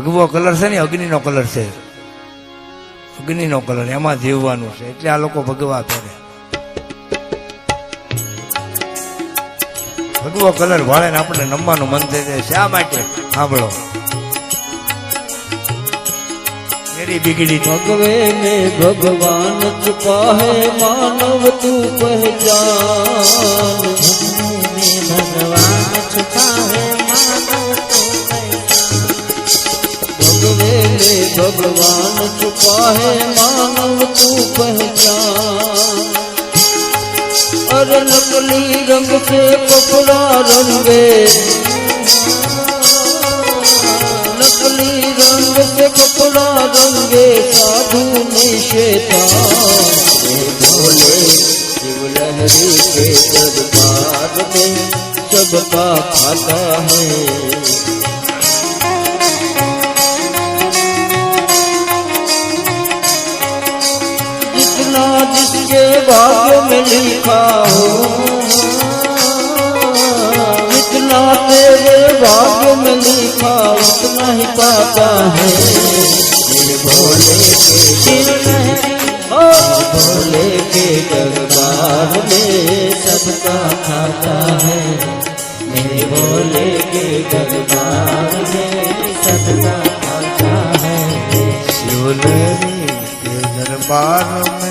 ભગવો colour છે ને અગ્નિનો colour છે. અગ્નિનો કલર, એમાં જીવવાનું છે. એટલે આ લોકો ભગવા પહેરે. ભગવો કલર વાળે ને આપણે નમવાનું મન થઈ જાય. શા માટે? સાંભળો. મેરી બિગડી ભગવે ને ભગવાન છુપા હે માનવ તું પહેચાન. भगवान छुपा है मानव तू पहचान अरे नकली रंग से कपड़ा रंगे नकली रंग से कपड़ा रंगे साधु हे भोले शिव लहरी के दरबार में सबका खाता है। भाग्य में लिखा हो जितना तेरे भाग्य में लिखा उतना ही पाता है मेरे भोले के शिव लहरी ओ भोले के दरबार में सबका खाता है मेरे भोले के दरबार में सबका खाता है शिवलहरी के दरबार में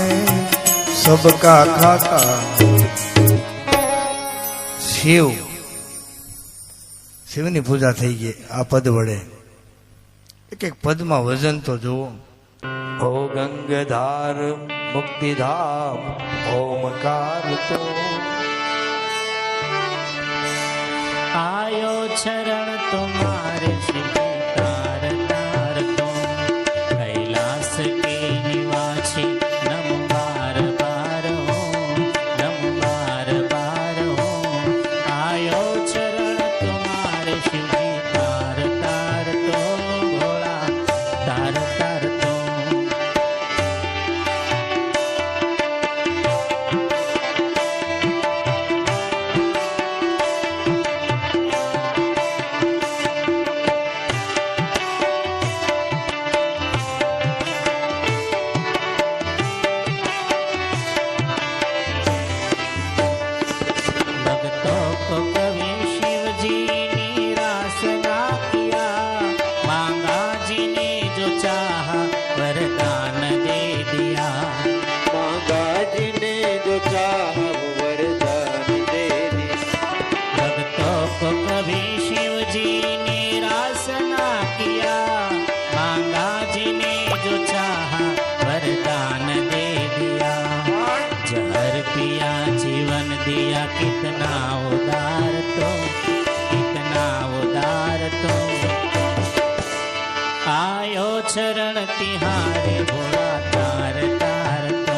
સબકા ખાતા શિવ શિવની પૂજા થઈ ગઈ આ પદ વડે. એક એક પદમાં વજન તો જુઓ ઓ ગંગધાર મુક્તિધામ ઓમકાર તો. આયો ચરણ તમારે શિવ तार दिया जीवन दिया कितना उदार तो कितना उदार तो आयो चरण तिहारे भोला तार तार तो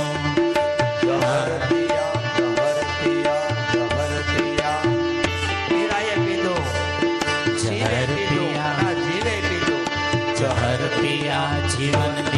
जीवन